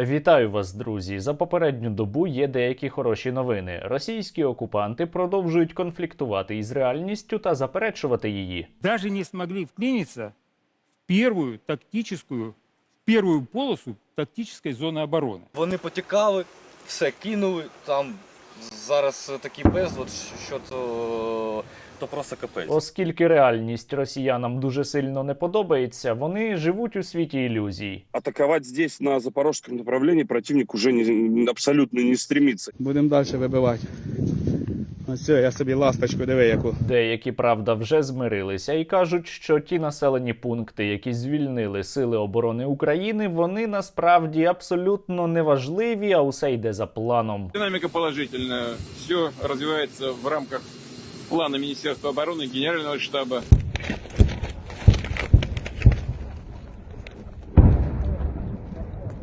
Вітаю вас, друзі! За попередню добу є деякі хороші новини. Російські окупанти продовжують конфліктувати із реальністю та заперечувати її. даже не змогли вклинитися в першу тактичну, в першу полосу тактичної зони оборони. Вони потікали, все кинули. Там зараз такий безлад, що то, то просто капець. Оскільки реальність росіянам дуже сильно не подобається, вони живуть у світі ілюзій. Атакувати здесь, на запорожському направленні противник уже не, абсолютно не стремиться. Будемо далі вибивати. Ось я собі ласточку диви, яку. Деякі, правда, вже змирилися і кажуть, що ті населені пункти, які звільнили сили оборони України, вони насправді абсолютно неважливі, а усе йде за планом. Динаміка положительна, Все розвивається в рамках плану Міністерства оборони, Генерального штаба.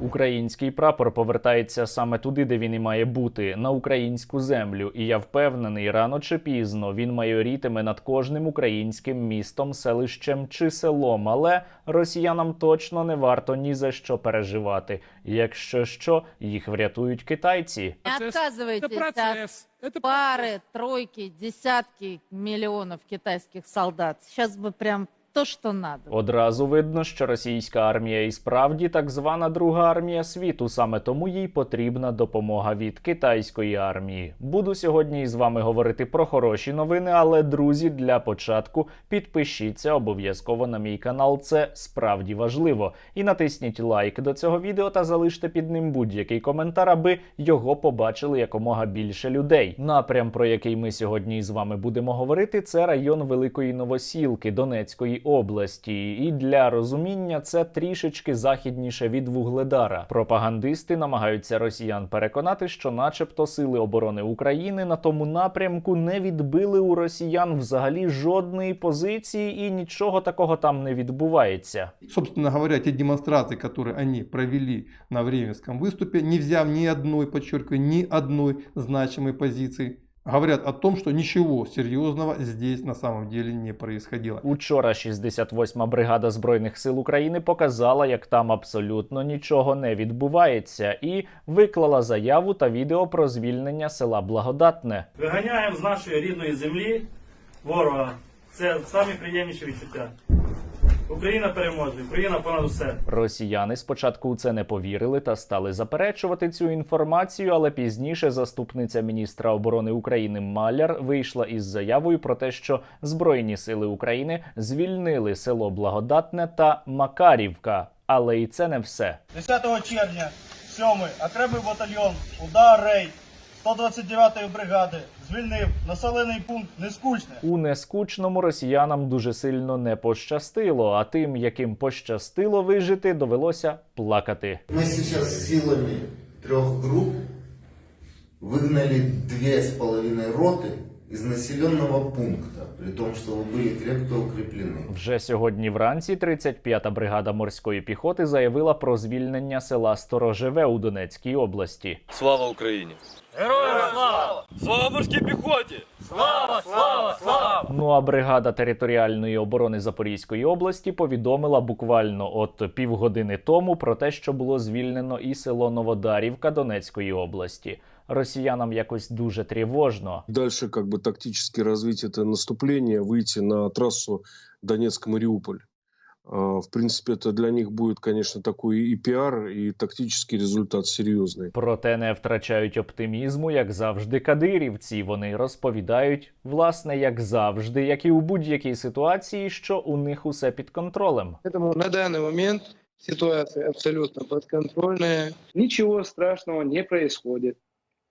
Український прапор повертається саме туди, де він і має бути, на українську землю. І я впевнений, рано чи пізно він майорітиме над кожним українським містом, селищем чи селом. Але росіянам точно не варто ні за що переживати. Якщо що, їх врятують китайці. Не Процесс- отказывайтесь Это процесс. Это от пары, тройки, десятки миллионов китайских солдат. Сейчас бы прям то, что надо. Одразу видно, що російська армія і справді так звана друга армія світу. Саме тому їй потрібна допомога від китайської армії. Буду сьогодні із вами говорити про хороші новини, але друзі, для початку підпишіться обов'язково на мій канал. Це справді важливо. І натисніть лайк до цього відео та залиште під ним будь-який коментар, аби його побачили якомога більше людей. Напрям, про який ми сьогодні із вами будемо говорити, це район Великої Новосілки Донецької області. І для розуміння це трішечки західніше від Вугледара. Пропагандисти намагаються росіян переконати, що, начебто, сили оборони України на тому напрямку не відбили у росіян взагалі жодної позиції, і нічого такого там не відбувається. Собственно говоря, те демонстрации, которые они провели на Временском выступе, не взяв ни одной, подчеркиваю, ни одной значимой позиции, говорят о том, что ничего серьезного здесь на самом деле не происходило. Учора 68-ма бригада збройних сил України показала, як там абсолютно нічого не відбувається, і виклала заяву та відео про звільнення села Благодатне. Виганяємо з нашої рідної землі ворога. Це самі приємніші відчуття. Україна переможе, Україна понад усе. Росіяни спочатку у це не повірили та стали заперечувати цю інформацію, але пізніше заступниця міністра оборони України Маляр вийшла із заявою про те, що Збройні сили України звільнили село Благодатне та Макарівка. Але і це не все. 10 червня 7-й окремий батальйон Удар Рейд 129-ї бригади звільнив населений пункт Нескучне. У нескучному росіянам дуже сильно не пощастило, а тим, яким пощастило вижити, довелося плакати. Мы сейчас силами трех групп выгнали две с половиной роты из населенного пункта, при том, что вы были крепко укреплены. Вже сьогодні вранці 35-та бригада морської піхоти заявила про звільнення села Сторожеве у Донецькій області. Слава Україні! Героям слава! Слава морській піхоті! Слава, слава, слава! Ну а бригада територіальної оборони Запорізької області повідомила буквально от півгодини тому про те, що було звільнено і село Новодарівка Донецької області. Росіянам якось дуже тривожно. Дальше как бы тактически развить это наступление, выйти на трассу Донецк-Мариуполь. А, В принципе, это для них будет, конечно, такой и пиар, и тактический результат серьезный. Проте не втрачають оптимізму, як завжди, кадирівці. Вони розповідають, власне, як завжди, як і у будь-якій ситуації, що у них усе під контролем. Поэтому на данный момент ситуация абсолютно подконтрольная. Ничего страшного не происходит.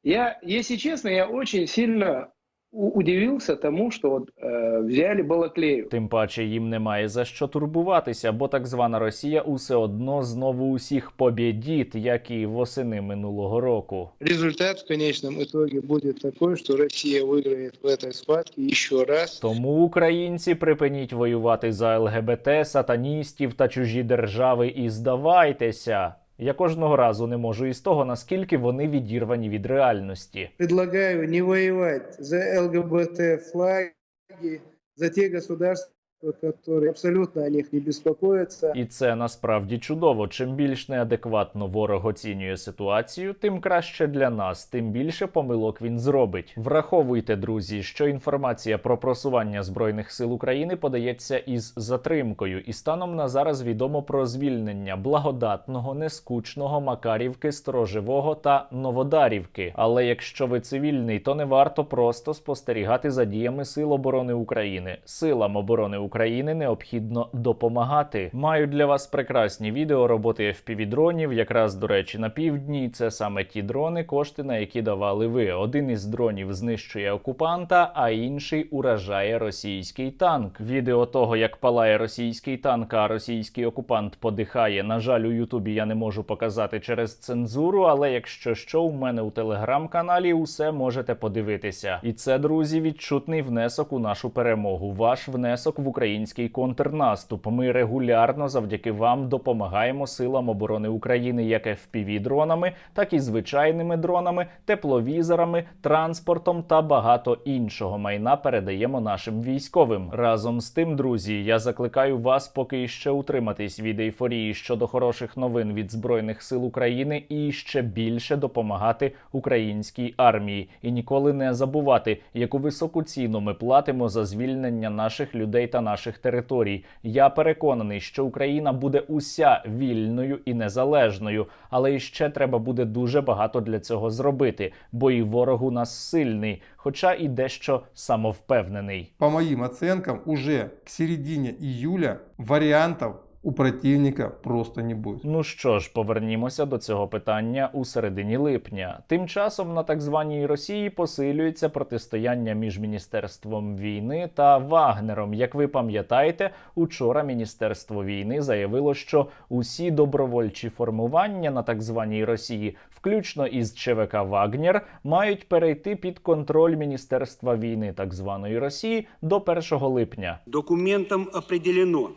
Я, если честно, я очень сильно у- удивился тому, что вот, э, взяли Балаклею. Тим паче їм немає за що турбуватися, бо так звана Росія усе одно знову усіх побєдіт, як і восени минулого року. Результат в конечном итоге будет такой, что Россия выиграет в этой схватке еще раз. Тому українці припиніть воювати за ЛГБТ, сатаністів та чужі держави і здавайтеся. Я кожного разу не можу із того, наскільки вони відірвані від реальності. Предлагаю не воювати за ЛГБТ флаги, за ті государства, который абсолютно о них не беспокоится. І це насправді чудово. Чим більш неадекватно ворог оцінює ситуацію, тим краще для нас, тим більше помилок він зробить. Враховуйте, друзі, що інформація про просування збройних сил України подається із затримкою, і станом на зараз відомо про звільнення благодатного, нескучного Макарівки, Сторожевого та Новодарівки. Але якщо ви цивільний, то не варто просто спостерігати за діями Сил оборони України. Силам оборони України необхідно допомагати. Маю для вас прекрасні відео роботи FPV-дронів, якраз до речі, на півдні. Це саме ті дрони, кошти на які давали ви. Один із дронів знищує окупанта, а інший уражає російський танк. Відео того, як палає російський танк, а російський окупант подихає. На жаль, у Ютубі я не можу показати через цензуру, але якщо що, у мене у телеграм-каналі усе можете подивитися. І це, друзі, відчутний внесок у нашу перемогу. Ваш внесок в український контрнаступ. Ми регулярно завдяки вам допомагаємо силам оборони України як fpv дронами, так і звичайними дронами, тепловізорами, транспортом та багато іншого майна передаємо нашим військовим. Разом з тим, друзі, я закликаю вас поки ще утриматись від ейфорії щодо хороших новин від збройних сил України і ще більше допомагати українській армії і ніколи не забувати, яку високу ціну ми платимо за звільнення наших людей та наших територій. Я переконаний, що Україна буде уся вільною і незалежною, але іще треба буде дуже багато для цього зробити, бо і ворог у нас сильний, хоча і дещо самовпевнений. По моїм оцінкам, уже к середині іюля вариантов у противника просто не будет. Ну що ж, повернімося до цього питання у середині липня. Тим часом на так званій Росії посилюється протистояння між міністерством війни та Вагнером. Як ви пам'ятаєте, учора міністерство війни заявило, що усі добровольчі формування на так званій Росії, включно із ЧВК Вагнер, мають перейти під контроль міністерства війни так званої Росії до 1 липня. Документом определено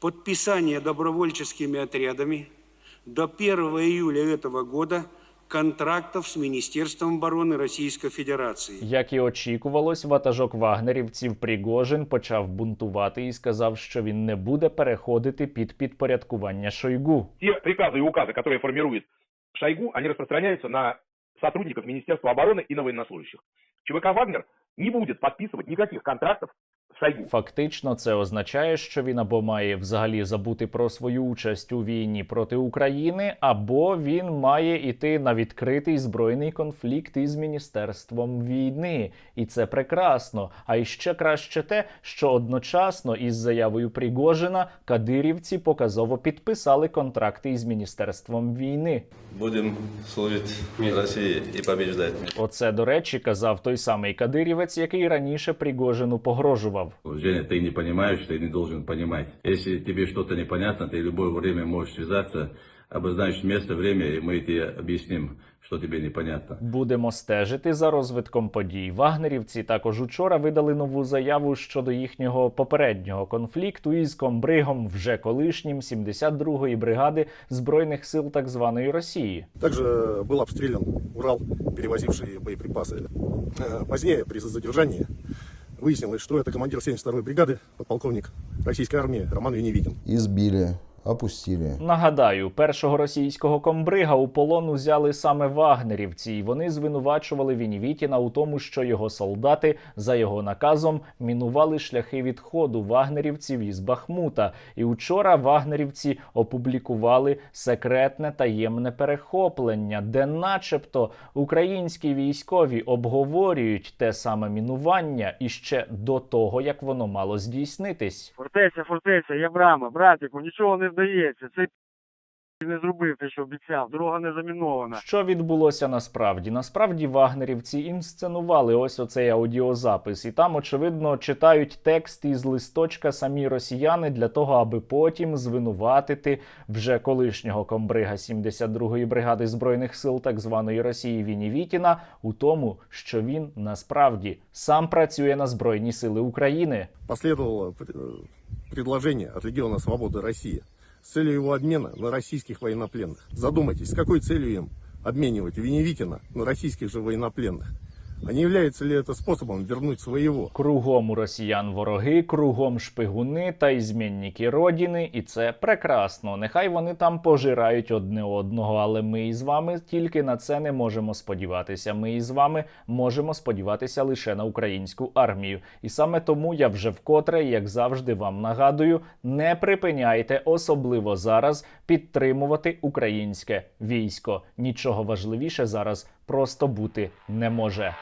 подписание добровольческими отрядами до 1 июля этого года контрактов с Министерством обороны Российской Федерации. Як і очікувалось, ватажок вагнерівців Пригожин почав бунтувати і сказав, що він не буде переходити під підпорядкування Шойгу. Те приказы и указы, которые формирует Шойгу, они распространяются на сотрудников Министерства обороны и на военнослужащих. ЧВК «Вагнер» не будет подписывать никаких контрактов с Фактично, це означає, що він або має взагалі забути про свою участь у війні проти України, або він має іти на відкритий збройний конфлікт із міністерством війни, і це прекрасно. А іще краще те, що одночасно із заявою Пригожина кадирівці показово підписали контракти із міністерством війни. Будем служить России и побеждать. Оце до речі казав той самий кадирівець, який раніше Пригожину погрожував Женя, ты не понимаешь, ты не должен понимать. Если тебе что-то непонятно, ты в любое время можешь связаться, обозначить место, время, и мы тебе объясним, что тебе непонятно. Будемо стежити за розвитком подій. Вагнерівці також учора видали нову заяву щодо їхнього попереднього конфлікту із комбригом, вже колишнім 72-ї бригади збройних сил так званої Росії. Также был обстрелян Урал, перевозивший боеприпасы. Э, Позднее, при задержании, выяснилось, что это командир 72-й бригады, подполковник российской армии Роман Веневитин. Избили, опустили. Нагадаю, першого російського комбрига у полон узяли саме вагнерівці, і вони звинувачували Вінівітіна у тому, що його солдати за його наказом мінували шляхи відходу вагнерівців із Бахмута. І учора вагнерівці опублікували секретне таємне перехоплення, де, начебто, українські військові обговорюють те саме мінування іще до того, як воно мало здійснитись. Фортеця, фортеця, я брама, братику, нічого не вдається. Цей не зробив те, що обіцяв. Дорога не замінована. Що відбулося насправді? Насправді вагнерівці інсценували ось оцей аудіозапис, і там, очевидно, читають текст із листочка самі росіяни для того, аби потім звинуватити вже колишнього комбрига 72-ї бригади збройних сил так званої Росії Вінівітіна у тому, що він насправді сам працює на збройні сили України. Последовало э, предложение от Легиона Свободы России с целью его обмена на российских военнопленных. Задумайтесь, с какой целью им обменивать Веневитина на российских же военнопленных? А не является ли это способом вернуть своего? Кругом у росіян вороги, кругом шпигуни та й змінники родини, і це прекрасно. Нехай вони там пожирають одне одного, але ми із вами тільки на це не можемо сподіватися. Ми із вами можемо сподіватися лише на українську армію. І саме тому я вже вкотре, як завжди, вам нагадую: не припиняйте, особливо зараз, підтримувати українське військо. Нічого важливіше зараз просто бути не може.